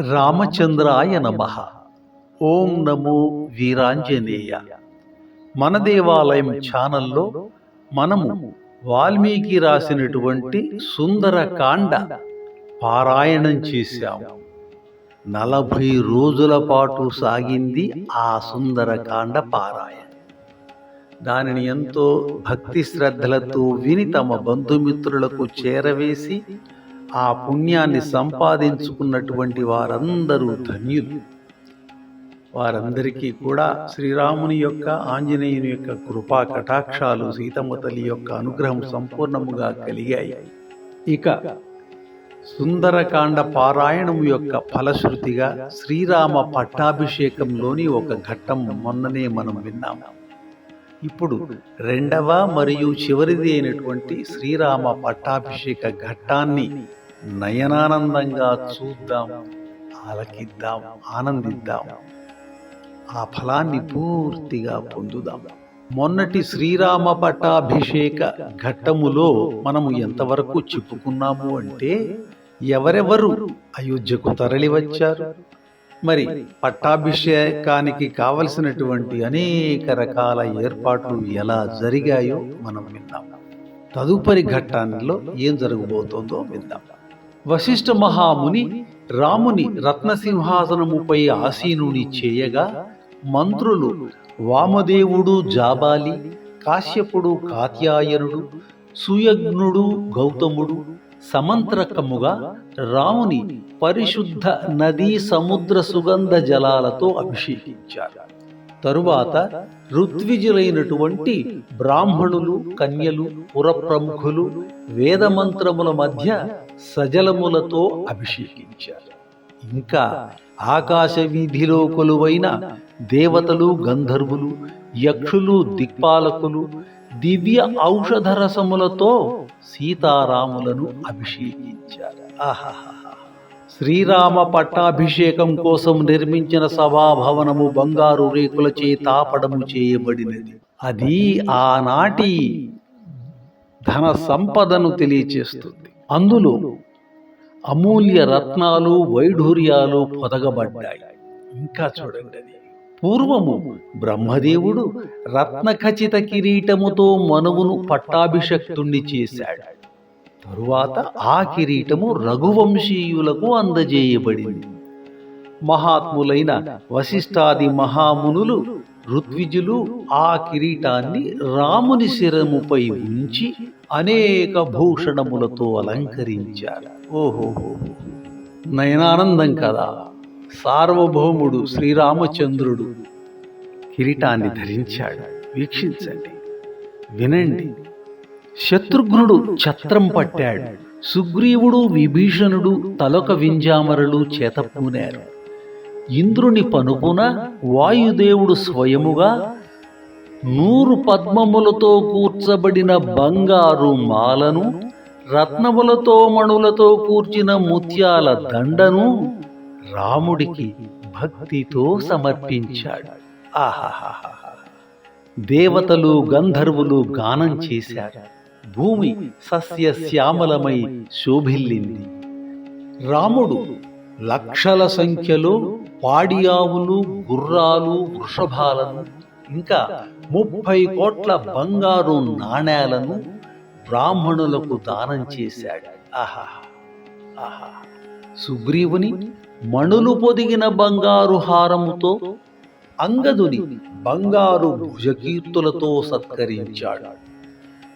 రామచంద్రాయ నమ. ఓం నమో వీరాంజనేయ. మన దేవాలయం ఛానల్లో మనము వాల్మీకి రాసినటువంటి సుందరకాండ పారాయణం చేశాము నలభై రోజుల పాటు సాగింది ఆ సుందరకాండ పారాయణ. దానిని ఎంతో భక్తి శ్రద్ధలతో విని తమ బంధుమిత్రులకు చేరవేసి ఆ పుణ్యాన్ని సంపాదించుకున్నటువంటి వారందరూ ధన్యులు. వారందరికీ కూడా శ్రీరాముని యొక్క ఆంజనేయుని యొక్క కృపా కటాక్షాలు సీతమ్మ తల్లి యొక్క అనుగ్రహం సంపూర్ణముగా కలిగాయి. ఇక సుందరకాండ పారాయణం యొక్క ఫలశ్రుతిగా శ్రీరామ పట్టాభిషేకంలోని ఒక ఘట్టం మొన్ననే మనం విన్నాము. ఇప్పుడు రెండవ మరియు చివరిది అయినటువంటి శ్రీరామ పట్టాభిషేక ఘట్టాన్ని నయనానందంగా చూద్దాం ఆలకిద్దాం ఆనందిద్దాం. ఆ ఫలాన్ని పూర్తిగా పొందుదాం. మొన్నటి శ్రీరామ పట్టాభిషేక ఘట్టములో మనము ఎంతవరకు చెప్పుకున్నాము అంటే ఎవరెవరు అయోధ్యకు తరలి వచ్చారు మరి పట్టాభిషేకానికి కావలసినటువంటి అనేక రకాల ఏర్పాట్లు ఎలా జరిగాయో మనం విన్నాం తదుపరి ఘట్టాల్లో ఏం జరగబోతోందో విందాం. వశిష్ఠ మహాముని రాముని రత్నసింహాసనముపై ఆసీనుని చేయగా మంత్రులు వామదేవుడు జాబాలి కాశ్యపుడు కాత్యాయనుడు సుయజ్ఞుడు గౌతముడు సమంత్రకముగా రాముని పరిశుద్ధ నదీ సముద్ర సుగంధ జలాలతో అభిషేకించారు. తరువాత ఋత్విజులైనటువంటి బ్రాహ్మణులు కన్యలు పురప్రముఖులు వేదమంత్రముల మధ్య సజలములతో అభిషేకించారు. ఇంకా ఆకాశ వీధిలో కొలువైన దేవతలు గంధర్వులు యక్షులు దిక్పాలకులు దివ్య ఔషధ రసములతో సీతారాములను అభిషేకించారు. శ్రీరామ పట్టాభిషేకం కోసం నిర్మించిన సభాభవనము బంగారు రేకులచే తాపడము చేయబడినది. అది ఆనాటి ధన సంపదను తెలియచేస్తుంది. అందులో అమూల్య రత్నాలు వైఢూర్యాలు పొదగబడ్డాయి. ఇంకా చూడండి పూర్వము బ్రహ్మదేవుడు రత్నఖచిత కిరీటముతో మనువును పట్టాభిషక్తుణ్ణి చేశాడు. తరువాత ఆ కిరీటము రఘువంశీయులకు అందజేయబడింది. మహాత్ములైన వశిష్ఠాది మహామునులు ఋత్విజులు ఆ కిరీటాన్ని రాముని శిరముపై ఉంచి అనేక భూషణములతో అలంకరించారు. ఓహోహో! నయనానందం కదా! సార్వభౌముడు శ్రీరామచంద్రుడు. కిరీటాన్ని ధరించాడు. వీక్షించండి. వినండి. శత్రుఘ్నుడు ఛత్రం పట్టాడు. సుగ్రీవుడు విభీషణుడు తలొక వింజామరలు చేతపూనారు. ఇంద్రుని పనుపున వాయుదేవుడు స్వయముగా నూరు పద్మములతో కూర్చబడిన బంగారు మాలను రత్నములతో మణులతో కూర్చిన ముత్యాల దండను రాముడికి భక్తితో సమర్పించాడు. ఆహాహాహా దేవతలు గంధర్వులు గానం చేశారు. భూమి సస్య శ్యామలమై శోభిల్లింది. రాముడు లక్షల సంఖ్యలో పాడి ఆవులు గుర్రాలు వృషభాలను ఇంకా ముప్పై కోట్ల బంగారు నాణేలను బ్రాహ్మణులకు దానం చేశాడు. ఆహా ఆహా సుగ్రీవుని మణులు పొదిగిన బంగారు హారముతో అంగదుని బంగారు భుజకీర్తులతో సత్కరించాడు.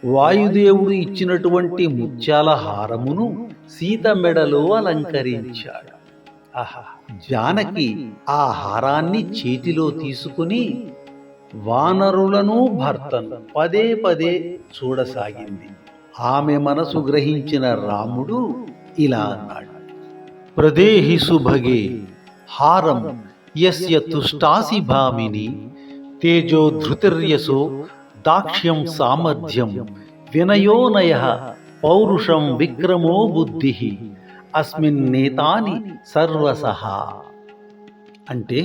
వాయుదేవుడు ఇచ్చినటువంటి ముత్యాల హారమును సీత మెడలో అలంకరించాడు. ఆహా! జానకి ఆ హారాన్ని చేతిలో తీసుకుని వానరులను భర్తను పదే పదే చూడసాగింది. ఆమె మనసు గ్రహించిన రాముడు ఇలా అన్నాడు. ప్రదేహి సుభగే హారం యస్య తుష్టాసి భామిని తేజో ధృతిర్యసో దాక్ష్యం సామర్థ్యం వినయోనయ పౌరుషం విక్రమో బుద్ధి అస్మిన్ నేతాని సర్వసహ అంటే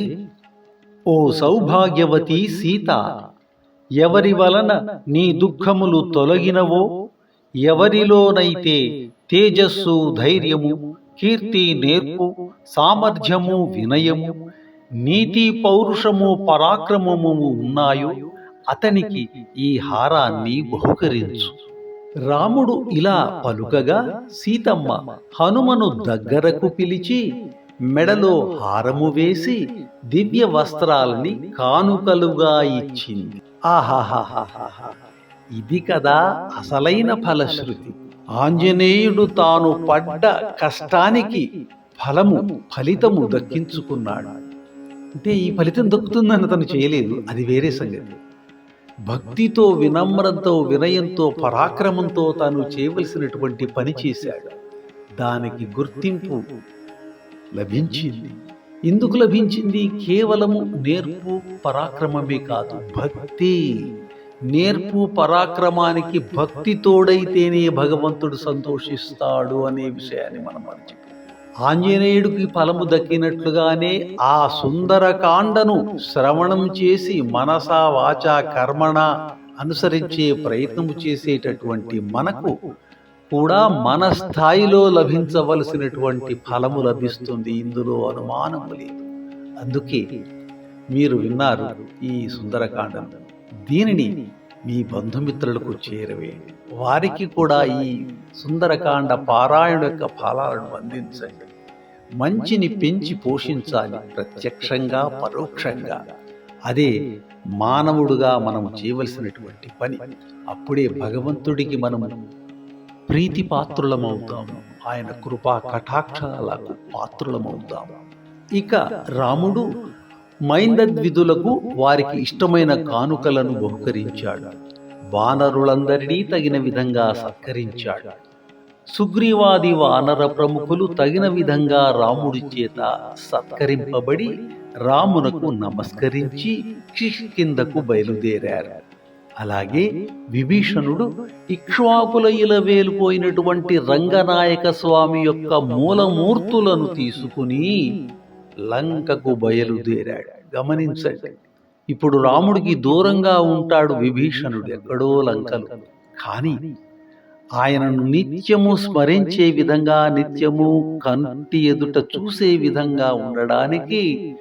ఓ సౌభాగ్యవతి సీత ఎవరి వలన నీ దుఃఖములు తొలగినవో ఎవరిలోనైతే తేజస్సు ధైర్యము కీర్తి నేర్పు సామర్థ్యము వినయము నీతి పౌరుషము పరాక్రమము ఉన్నాయో అతనికి ఈ హారాన్ని బహుకరించు. రాముడు ఇలా పలుకగా సీతమ్మ హనుమను దగ్గరకు పిలిచి మెడలో హారము వేసి దివ్య వస్త్రాలని కానుకలుగా ఇచ్చింది. ఆహాహాహాహా ఇది కదా అసలైన ఫలశ్రుతి. ఆంజనేయుడు తాను పడ్డ కష్టానికి ఫలము ఫలితము దక్కించుకున్నాడు. అంటే ఈ ఫలితం దక్కుతుందని అతను చేయలేదు. అది వేరే సంగతి. భక్తితో వినమ్రంతో వినయంతో పరాక్రమంతో తాను చేయవలసినటువంటి పని చేశాడు. దానికి గుర్తింపు లభించింది. ఎందుకు లభించింది? కేవలము నేర్పు పరాక్రమమే కాదు భక్తి. నేర్పు పరాక్రమానికి భక్తి తోడైతేనే భగవంతుడు సంతోషిస్తాడు అనే విషయాన్ని మనం మర్చిపో ఆంజనేయుడికి ఫలము దక్కినట్లుగానే ఆ సుందరకాండను శ్రవణం చేసి మనస వాచ కర్మణ అనుసరించే ప్రయత్నము చేసేటటువంటి మనకు కూడా మన స్థాయిలో లభించవలసినటువంటి ఫలము లభిస్తుంది. ఇందులో అనుమానము లేదు. అందుకే మీరు విన్నారు ఈ సుందరకాండను. దీనిని మీ బంధుమిత్రులకు చేరవేయండి. వారికి కూడా ఈ సుందరకాండ పారాయణ యొక్క ఫలాలను అందించండి. మంచిని పెంచి పోషించాలి ప్రత్యక్షంగా పరోక్షంగా. అదే మానవుడుగా మనం చేయవలసినటువంటి పని. అప్పుడే భగవంతుడికి మనము ప్రీతి పాత్రులమవుతాము ఆయన కృపా కటాక్షాలకు పాత్రులమవుతాము. ఇక రాముడు మైందద్విధులకు వారికి ఇష్టమైన కానుకలను బహుకరించాడు. వానరులందరినీ తగిన విధంగా సత్కరించాడు. సుగ్రీవాది వానర ప్రముఖులు తగిన విధంగా రాముడి చేత సత్కరింపబడి రామునకు నమస్కరించి కిందకు బయలుదేరారు. అలాగే విభీషణుడు ఇక్ష్వాకుల ఇలవేలుపోయినటువంటి రంగనాయక స్వామి యొక్క మూలమూర్తులను తీసుకుని లంకకు బయలుదేరాడు. గమనించండి ఇప్పుడు రాముడికి దూరంగా ఉంటాడు విభీషణుడు ఎక్కడో లంకలు. కానీ ఆయనను నిత్యము స్మరించే విధంగా నిత్యము కంటి ఎదుట చూసే విధంగా ఉండడానికి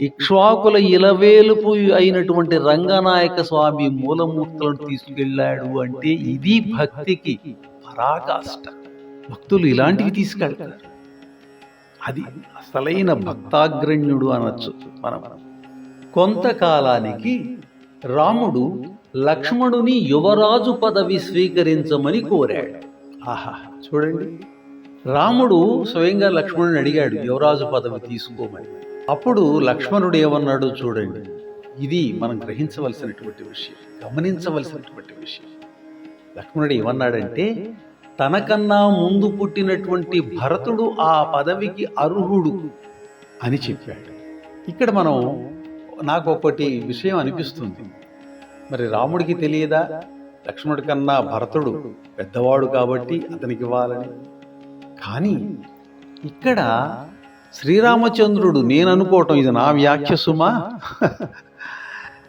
ఇక్ష్వాకుల ఇలవేలుపు అయినటువంటి రంగనాయక స్వామి మూలమూర్తులను తీసుకెళ్ళాడు అంటే ఇది భక్తికి పరాకాష్ట. భక్తులు ఇలాంటివి తీసుకెళ్తారు. అది అసలైన భక్తాగ్రణ్యుడు అనొచ్చు మనం. కొంతకాలానికి రాముడు లక్ష్మణుని యువరాజు పదవి స్వీకరించమని కోరాడు. ఆహా చూడండి. రాముడు స్వయంగా లక్ష్మణుని అడిగాడు యువరాజు పదవి తీసుకోమని. అప్పుడు లక్ష్మణుడు ఏమన్నాడు చూడండి. ఇది మనం గ్రహించవలసినటువంటి విషయం గమనించవలసినటువంటి విషయం. లక్ష్మణుడు ఏమన్నాడంటే తనకన్నా ముందు పుట్టినటువంటి భరతుడు ఆ పదవికి అర్హుడు అని చెప్పాడు. ఇక్కడ మనం నాకు ఒకటి విషయం అనిపిస్తుంది. మరి రాముడికి తెలియదా? లక్ష్మణుడి కన్నా భరతుడు పెద్దవాడు కాబట్టి అతనికి ఇవ్వాలని. కానీ ఇక్కడ శ్రీరామచంద్రుడు నేను అనుకోవటం ఇది నా వ్యాఖ్య సుమా?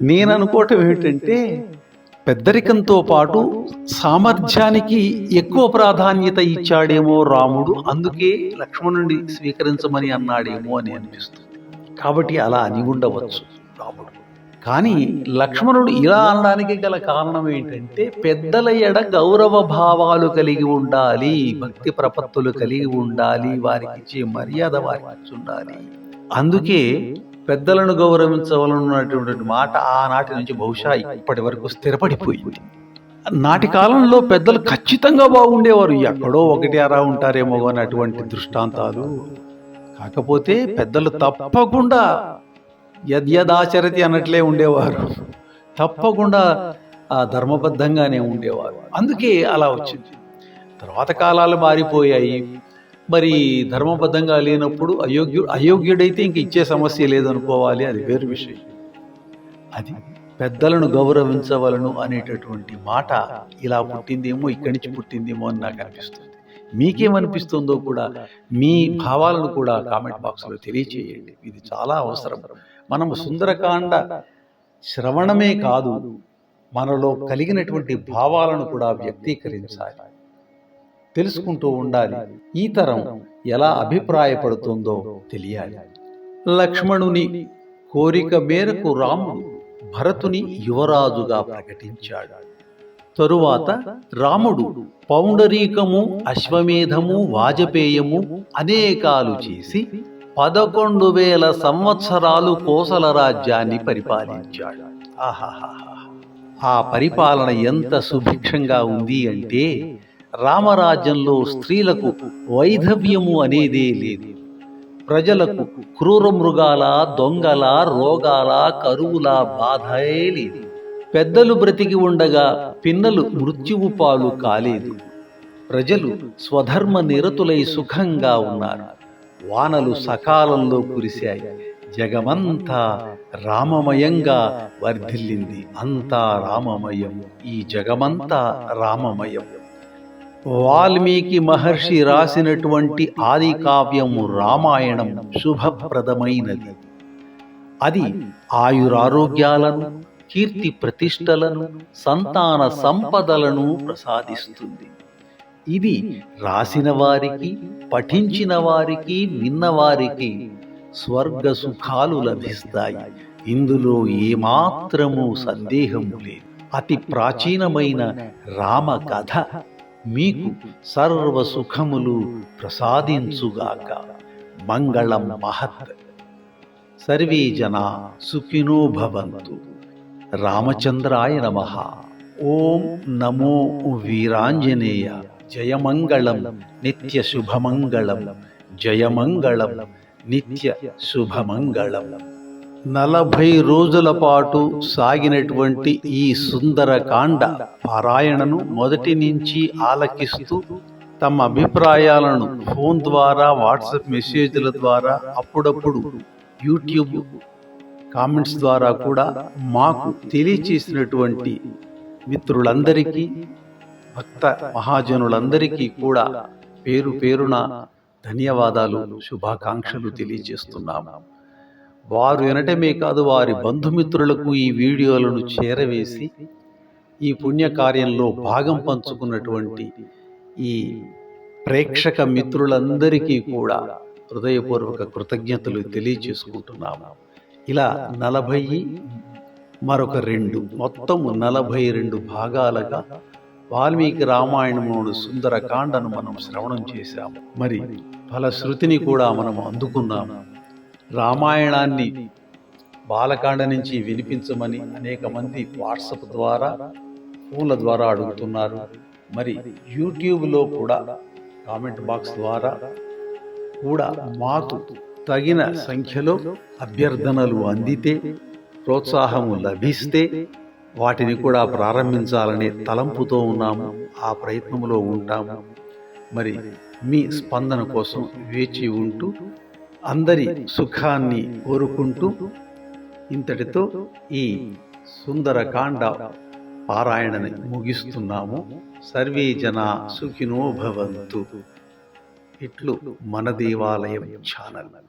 నేను అనుకోవటం ఏమిటంటే పెద్దరికంతో పాటు సామర్థ్యానికి ఎక్కువ ప్రాధాన్యత ఇచ్చాడేమో రాముడు అందుకే లక్ష్మణుడి స్వీకరించమని అన్నాడేమో అని అనిపిస్తుంది. కాబట్టి అలా అని ఉండవచ్చు రాముడు. కానీ లక్ష్మణుడు ఇలా అనడానికి గల కారణం ఏంటంటే పెద్దల ఎడ గౌరవ భావాలు కలిగి ఉండాలి భక్తి ప్రపత్తులు కలిగి ఉండాలి వారికి ఇచ్చే మర్యాద వారికి ఉండాలి. అందుకే పెద్దలను గౌరవించవలనటువంటి మాట ఆనాటి నుంచి బహుశా ఇప్పటి వరకు స్థిరపడిపోయింది. నాటి కాలంలో పెద్దలు ఖచ్చితంగా బాగుండేవారు. ఎక్కడో ఒకటి అరా ఉంటారేమో అని అటువంటి దృష్టాంతాలు. కాకపోతే పెద్దలు తప్పకుండా యద్యదాచరతి అన్నట్లే ఉండేవారు. తప్పకుండా ఆ ధర్మబద్ధంగానే ఉండేవారు. అందుకే అలా వచ్చింది. తర్వాత కాలాలు మారిపోయాయి. మరి ధర్మబద్ధంగా లేనప్పుడు అయోగ్యు అయోగ్యుడైతే ఇంక ఇచ్చే సమస్య లేదనుకోవాలి అది వేరు విషయం. అది పెద్దలను గౌరవించవలను అనేటటువంటి మాట ఇలా పుట్టిందేమో ఇక్కడి నుంచి పుట్టిందేమో అని నాకు అనిపిస్తుంది. మీకేమనిపిస్తుందో కూడా మీ భావాలను కూడా కామెంట్ బాక్స్లో తెలియచేయండి. ఇది చాలా అవసరం. మనము సుందరకాండ శ్రవణమే కాదు మనలో కలిగినటువంటి భావాలను కూడా వ్యక్తీకరించాలి. తెలుసుకుంటూ ఉండాలి. ఈ తరం ఎలా అభిప్రాయపడుతుందో తెలియాలి. లక్ష్మణుని కోరిక మేరకు రాముడు భరతుని యువరాజుగా ప్రకటించాడు. తరువాత రాముడు పౌండరీకము అశ్వమేధము వాజపేయము అనేకాలు చేసి పదకొండు వేల సంవత్సరాలు కోసల రాజ్యాన్ని పరిపాలించాడు. ఆహాహా ఆ పరిపాలన ఎంత సుభిక్షంగా ఉంది అంటే రామరాజ్యంలో స్త్రీలకు వైధవ్యము అనేదే లేదు. ప్రజలకు క్రూర మృగాల దొంగల రోగాల కరువుల బాధే లేదు. పెద్దలు బ్రతికి ఉండగా పిన్నలు మృత్యువు పాలు కాలేదు. ప్రజలు స్వధర్మ నిరతులై సుఖంగా ఉన్నారు. వానలు సకాలంలో కురిశాయి. జగమంతా రామమయంగా వర్ధిల్లింది. అంతా రామమయం. ఈ జగమంతా రామమయం. వాల్మీకి మహర్షి రాసినటువంటి ఆది కావ్యము రామాయణం శుభప్రదమైనది. అది ఆయురారోగ్యాలను కీర్తి ప్రతిష్టలను సంతాన సంపదలను ప్రసాదిస్తుంది. ఇది రాసిన వారికి పఠించిన వారికి విన్నవారికి స్వర్గ సుఖాలు లభిస్తాయి. ఇందులో ఏమాత్రము సందేహము లేదు. అతి ప్రాచీనమైన రామ కథ మీకు సర్వ సుఖములు ప్రసాదించుగాక. మంగళం మహత్. సర్వే జనా సుఖినో భవంతు. రామచంద్రాయ నమ. ఓం నమో వీరాంజనేయ. జయమంగళం. నిత్య శుభమంగళం. జయమంగళం. నిత్య శుభమంగళం. నలభై రోజుల పాటు సాగినటువంటి ఈ సుందరకాండ పారాయణను మొదటి నుంచి ఆలకిస్తూ తమ అభిప్రాయాలను ఫోన్ ద్వారా వాట్సాప్ మెసేజ్ల ద్వారా అప్పుడప్పుడు యూట్యూబ్ కామెంట్స్ ద్వారా కూడా మాకు తెలియచేసినటువంటి మిత్రులందరికీ భక్త మహాజనులందరికీ కూడా పేరు పేరున ధన్యవాదాలు శుభాకాంక్షలు తెలియజేస్తున్నాము. వారు వినటమే కాదు వారి బంధుమిత్రులకు ఈ వీడియోలను చేరవేసి ఈ పుణ్యకార్యంలో భాగం పంచుకున్నటువంటి ఈ ప్రేక్షక మిత్రులందరికీ కూడా హృదయపూర్వక కృతజ్ఞతలు తెలియచేసుకుంటున్నాము. ఇలా నలభై మరొక రెండు మొత్తం నలభై రెండు భాగాలుగా వాల్మీకి రామాయణంలోని సుందరకాండను మనం శ్రవణం చేశాము. మరి ఫలశ్రుతిని కూడా మనం అందుకున్నాము. రామాయణాన్ని బాలకాండ నుంచి వినిపించమని అనేక మంది వాట్సప్ ద్వారా ఫోన్ల ద్వారా అడుగుతున్నారు. మరి యూట్యూబ్లో కూడా కామెంట్ బాక్స్ ద్వారా కూడా మాకు తగిన సంఖ్యలో అభ్యర్థనలు అందితే ప్రోత్సాహము లభిస్తే వాటిని కూడా ప్రారంభించాలనే తలంపుతో ఉన్నాము ఆ ప్రయత్నంలో ఉంటాము. మరి మీ స్పందన కోసం వేచి ఉంటూ అందరి సుఖాన్ని కోరుకుంటూ ఇంతటితో ఈ సుందరకాండ పారాయణని ముగిస్తున్నాము. సర్వే జన సుఖినో భవంతు. ఇట్లు మన దేవాలయం ఛానల్.